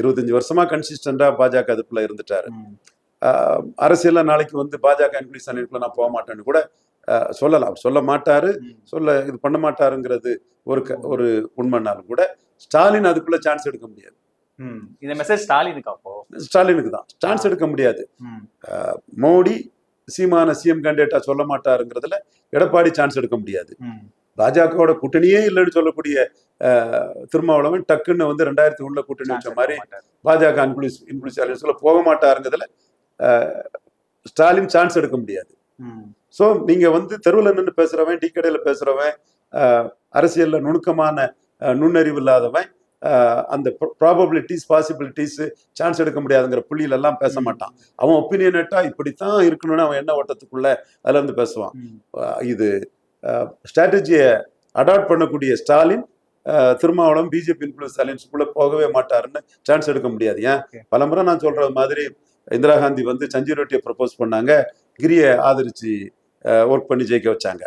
இருபத்தஞ்சு வருஷமா கன்சிஸ்டண்டா பாஜக அதுக்குள்ள இருந்துட்டாரு. அரசியல்ல நாளைக்கு வந்து பாஜக இன்க்ளீஸ் அணிக்குள்ள நான் போக மாட்டேன்னு கூட சொல்லலாம். சொல்ல மாட்டாரு. சொல்ல இது பண்ண மாட்டாருங்கிறது ஒரு ஒரு உண்மைனாலும் கூட ஸ்டாலின் அதுக்குள்ள சான்ஸ் எடுக்க முடியாது. இந்த மெசேஜ் ஸ்டாலினுக்கு அப்போ? ஸ்டாலினுக்கு தான். சான்ஸ் எடுக்க முடியாது. மோடி சீமான சிஎம் கேண்டிடேட்டா சொல்ல மாட்டாருங்கிறதுல எடப்பாடி சான்ஸ் எடுக்க முடியாது. பாஜகவோட கூட்டணியே இல்லைன்னு சொல்லக்கூடிய திருமாவளவன் டக்குன்னு வந்து ரெண்டாயிரத்தி ஒண்ணுல கூட்டணி வச்ச மாதிரி. பாஜக இன்க்ளூஸ் இன்க்ளூஸ் அலையன்ஸ்ல போக மாட்டாருங்கிறதுல ஸ்டாலின் சான்ஸ் எடுக்க முடியாது. ஸோ நீங்க வந்து தெருவில் நின்று பேசுறவன் டீ கடையில பேசுறவன் அரசியல்ல நுணுக்கமான நுண்ணறிவு இல்லாதவன் அந்த ப்ராபபிலிட்டிஸ் பாசிபிலிட்டிஸ் சான்ஸ் எடுக்க முடியாதுங்கிற புள்ளியில எல்லாம் பேச. மாட்டான் அவன் ஒப்பீனியனேட்டா இப்படித்தான் இருக்கணும்னு அவன் என்ன ஓட்டத்துக்குள்ள அதுல இருந்து பேசுவான் இது ஸ்ட்ராட்டஜியை அடாப்ட் பண்ணக்கூடிய ஸ்டாலின் ஆஹ், திருமாவளவன் பிஜேபி இன்ஃபுளுஸ் அலையன்ஸ்குள்ள போகவே மாட்டாருன்னு சான்ஸ் எடுக்க முடியாது. ஏன். பலமுறை நான் சொல்றது மாதிரி இந்திரா காந்தி வந்து சஞ்சீவ் ரெட்டியை ப்ரப்போஸ் பண்ணாங்க. கிரியை ஆதரிச்சு ஒர்க் பண்ணி ஜெயிக்க வச்சாங்க.